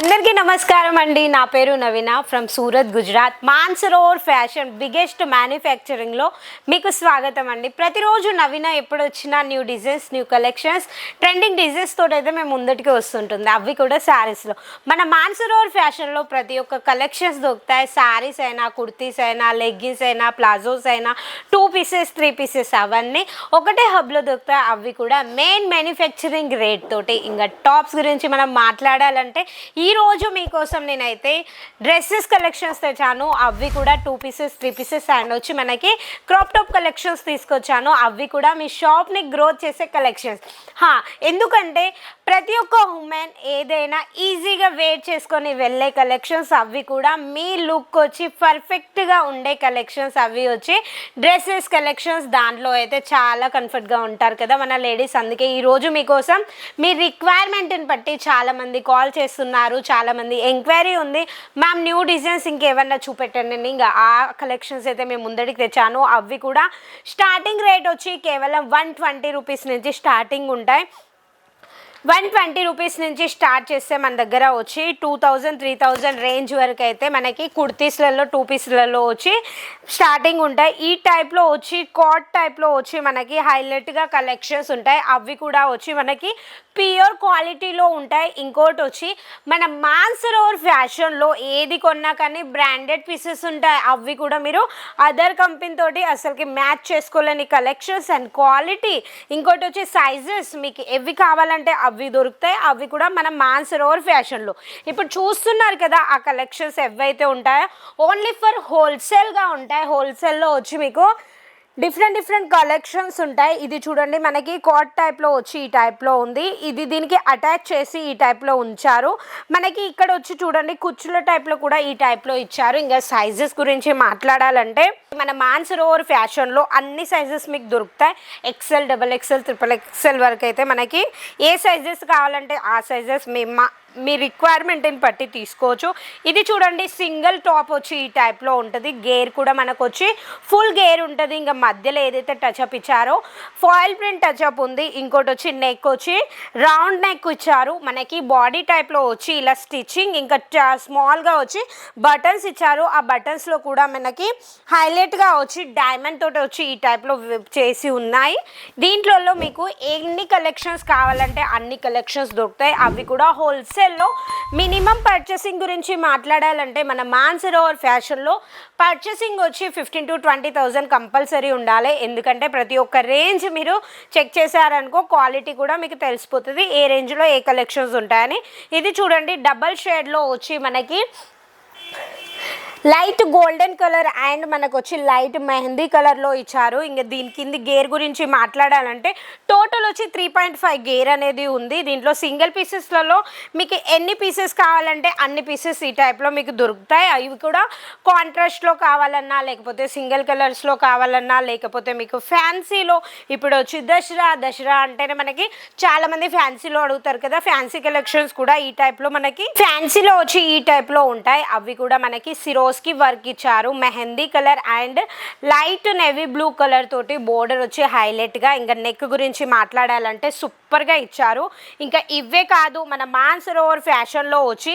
అందరికీ నమస్కారం అండి. నా పేరు Naveena from Surat Gujarat. Mansarovar fashion biggest మ్యానుఫ్యాక్చరింగ్లో మీకు స్వాగతం అండి. ప్రతిరోజు నవీన ఎప్పుడు వచ్చినా new designs new collections trending designs తోటి అయితే మేము ముందటికి వస్తుంటుంది. అవి కూడా శారీస్లో మన మాన్సరోవర్ ఫ్యాషన్లో ప్రతి ఒక్క కలెక్షన్స్ దొరుకుతాయి. శారీస్ అయినా కుర్తీస్ అయినా లెగ్గిన్స్ అయినా ప్లాజోస్ అయినా టూ పీసెస్ త్రీ పీసెస్ అవన్నీ ఒకటే హబ్లో దొరుకుతాయి. అవి కూడా మెయిన్ మ్యానుఫ్యాక్చరింగ్ రేట్ తోటి ఇంకా టాప్స్ గురించి మనం మాట్లాడాలంటే ఈరోజు మీకోసం నేనైతే డ్రెస్సెస్ కలెక్షన్స్ తెచ్చాను. అవి కూడా two pieces three pieces and వచ్చి మనకి క్రాప్ టాప్ కలెక్షన్స్ తీసుకొచ్చాను. అవి కూడా మీ షాప్ని గ్రోత్ చేసే కలెక్షన్స్ ఎందుకంటే ప్రతి ఒక్క ఉమెన్ ఏదైనా ఈజీగా వేర్ చేసుకొని వెళ్ళే కలెక్షన్స్ అవి కూడా మీ లుక్ వచ్చి పర్ఫెక్ట్గా ఉండే కలెక్షన్స్ అవి వచ్చి డ్రెస్సెస్ కలెక్షన్స్ దాంట్లో అయితే చాలా కంఫర్ట్గా ఉంటారు కదా మన లేడీస్ అందుకే ఈరోజు మీకోసం మీ రిక్వైర్మెంట్ని బట్టి చాలామంది కాల్ చేస్తున్నారు చాలామంది ఎంక్వైరీ ఉంది. మ్యామ్ న్యూ డిజైన్స్ ఇంకేమన్నా చూపెట్టండి. ఇంకా ఆ కలెక్షన్స్ అయితే మేము ముందడికి తెచ్చాను. అవి కూడా స్టార్టింగ్ రేట్ వచ్చి కేవలం వన్ ట్వంటీ రూపీస్ నుంచి స్టార్టింగ్ ఉంటాయి. వన్ ట్వంటీ రూపీస్ నుంచి స్టార్ట్ చేస్తే మన దగ్గర వచ్చి two thousand three thousand range వరకు అయితే మనకి కుర్తీస్లలో టూ పీస్లలో వచ్చి స్టార్టింగ్ ఉంటాయి. ఈ టైప్లో వచ్చి కాట్ టైప్లో వచ్చి మనకి హైలైట్గా కలెక్షన్స్ ఉంటాయి. అవి కూడా వచ్చి మనకి ప్యూర్ క్వాలిటీలో ఉంటాయి. ఇంకోటి వచ్చి మన మాన్సరోవర్ ఫ్యాషన్లో ఏది కొన్నా కానీ బ్రాండెడ్ పీసెస్ ఉంటాయి. అవి కూడా మీరు అదర్ కంపెనీతోటి అసలుకి మ్యాచ్ చేసుకోలేని కలెక్షన్స్ అండ్ క్వాలిటీ. ఇంకోటి వచ్చి సైజెస్ మీకు ఎవి కావాలంటే అవి దొరుకుతాయి అవి కూడా మన మాన్సరోవర్ ఫ్యాషన్లో. ఇప్పుడు చూస్తున్నారు కదా ఆ కలెక్షన్స్ ఎవైతే ఉంటాయో ఓన్లీ ఫర్ హోల్సేల్గా ఉంటాయి. హోల్సేల్లో వచ్చి మీకు డిఫరెంట్ డిఫరెంట్ కలెక్షన్స్ ఉంటాయి. ఇది చూడండి మనకి కాట్ టైప్లో వచ్చి ఈ టైప్లో ఉంది. ఇది దీనికి అటాచ్ చేసి ఈ టైప్లో ఉంచారు. మనకి ఇక్కడ వచ్చి చూడండి కుచ్చుల టైప్లో కూడా ఈ టైప్లో ఇచ్చారు. ఇంకా సైజెస్ గురించి మాట్లాడాలంటే మన మాన్సరోవర్ ఫ్యాషన్లో అన్ని సైజెస్ మీకు దొరుకుతాయి. XL double XL triple XL వరకు అయితే మనకి ఏ సైజెస్ కావాలంటే ఆ సైజెస్ మేము మా మీ రిక్వైర్మెంట్ని బట్టి తీసుకోవచ్చు. ఇది చూడండి సింగిల్ టాప్ వచ్చి ఈ టైప్లో ఉంటుంది. గేర్ కూడా మనకు వచ్చి ఫుల్ గేర్ ఉంటుంది. ఇంకా మధ్యలో ఏదైతే టచ్అప్ ఇచ్చారో ఫాయిల్ ప్రింట్ టచ్అప్ ఉంది. ఇంకోటి వచ్చి నెక్ వచ్చి రౌండ్ నెక్ ఇచ్చారు. మనకి బాడీ టైప్లో వచ్చి ఇలా స్టిచ్చింగ్ ఇంకా స్మాల్గా వచ్చి బటన్స్ ఇచ్చారు. ఆ బటన్స్లో కూడా మనకి హైలైట్గా వచ్చి డైమండ్ తోటి వచ్చి ఈ టైప్లో చేసి ఉన్నాయి. దీంట్లో మీకు ఎన్ని కలెక్షన్స్ కావాలంటే అన్ని కలెక్షన్స్ దొరుకుతాయి. అవి కూడా హోల్సేల్లో మినిమం పర్చేసింగ్ గురించి మాట్లాడాలంటే మన మాన్సరోవర్ ఫ్యాషన్లో పర్చేసింగ్ వచ్చి fifteen to twenty thousand compulsory ఉండాలి. ఎందుకంటే ప్రతి ఒక్క రేంజ్ మీరు చెక్ చేశారనుకో క్వాలిటీ కూడా మీకు తెలిసిపోతుంది. ఏ రేంజ్లో ఏ కలెక్షన్స్ ఉంటాయని. ఇది చూడండి డబల్ షేడ్లో వచ్చి మనకి లైట్ గోల్డెన్ కలర్ అండ్ మనకు వచ్చి లైట్ మెహందీ కలర్లో ఇచ్చారు. ఇంకా దీని కింది గేర్ గురించి మాట్లాడాలంటే టోటల్ వచ్చి త్రీ పాయింట్ ఫైవ్ గేర్ అనేది ఉంది. దీంట్లో సింగిల్ పీసెస్లలో మీకు ఎన్ని పీసెస్ కావాలంటే అన్ని పీసెస్ ఈ టైప్లో మీకు దొరుకుతాయి. అవి కూడా కాంట్రాస్ట్లో కావాలన్నా లేకపోతే సింగిల్ కలర్స్లో కావాలన్నా లేకపోతే మీకు ఫ్యాన్సీలో ఇప్పుడు వచ్చి దసరా దసరా అంటేనే మనకి చాలామంది ఫ్యాన్సీలో అడుగుతారు కదా ఫ్యాన్సీ కలెక్షన్స్ కూడా ఈ టైప్లో మనకి ఫ్యాన్సీలో వచ్చి ఈ టైప్లో ఉంటాయి. అవి కూడా మనకి సిరోస్కి వర్క్ ఇచ్చారు mehndi colour and light navy blue colour తోటి బోర్డర్ వచ్చి హైలైట్గా ఇంకా నెక్ గురించి మాట్లాడాలంటే సూపర్ సూపర్గా ఇచ్చారు. ఇంకా ఇవే కాదు మన మాన్సరోవర్ ఫ్యాషన్లో వచ్చి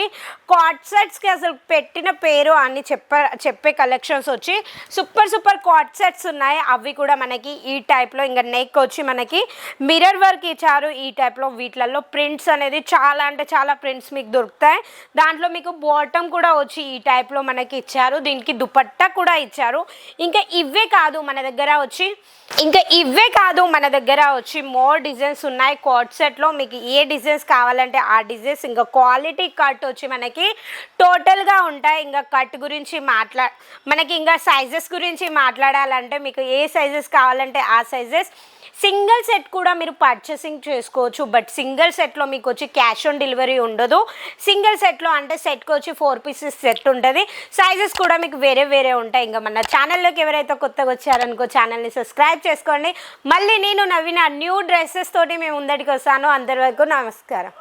కాట్ సెట్స్కి అసలు పెట్టిన పేరు అని చెప్ప చెప్పే కలెక్షన్స్ వచ్చి సూపర్ సూపర్ కాట్ సెట్స్ ఉన్నాయి. అవి కూడా మనకి ఈ టైప్లో ఇంకా నెక్ వచ్చి మనకి మిర్రర్ వర్క్ ఇచ్చారు. ఈ టైప్లో వీటిలలో ప్రింట్స్ అనేది చాలా అంటే చాలా ప్రింట్స్ మీకు దొరుకుతాయి. దాంట్లో మీకు బాటమ్ కూడా వచ్చి ఈ టైప్లో మనకి ఇచ్చారు. దీనికి దుపట్టా కూడా ఇచ్చారు. ఇంకా ఇవే కాదు మన దగ్గర వచ్చి ఇంకా ఇవే కాదు మన దగ్గర వచ్చి మోర్ డిజైన్స్ ఉన్నాయి. కోట్ సెట్లో మీకు ఏ డిజైన్స్ కావాలంటే ఆ డిజైన్స్ ఇంకా క్వాలిటీ కట్ వచ్చి మనకి టోటల్గా ఉంటాయి. ఇంకా కట్ గురించి మాట్లా మనకి ఇంకా సైజెస్ గురించి మాట్లాడాలంటే మీకు ఏ సైజెస్ కావాలంటే ఆ సైజెస్ సింగిల్ సెట్ కూడా మీరు పర్చేసింగ్ చేసుకోవచ్చు బట్ సింగిల్ సెట్లో మీకు వచ్చి క్యాష్ ఆన్ డెలివరీ ఉండదు. సింగిల్ సెట్లో అంటే సెట్కి వచ్చి ఫోర్ పీసెస్ సెట్ ఉంటుంది. సైజెస్ కూడా మీకు వేరే వేరే ఉంటాయి. ఇంకా మన ఛానల్లోకి ఎవరైతే కొత్తగా వచ్చారనుకో ఛానల్ని సబ్స్క్రైబ్ చేసుకోండి. మళ్ళీ నేను నవ్విన న్యూ డ్రెస్సెస్ తోటి మేము ముందడికి వస్తాను. అందరి వరకు నమస్కారం.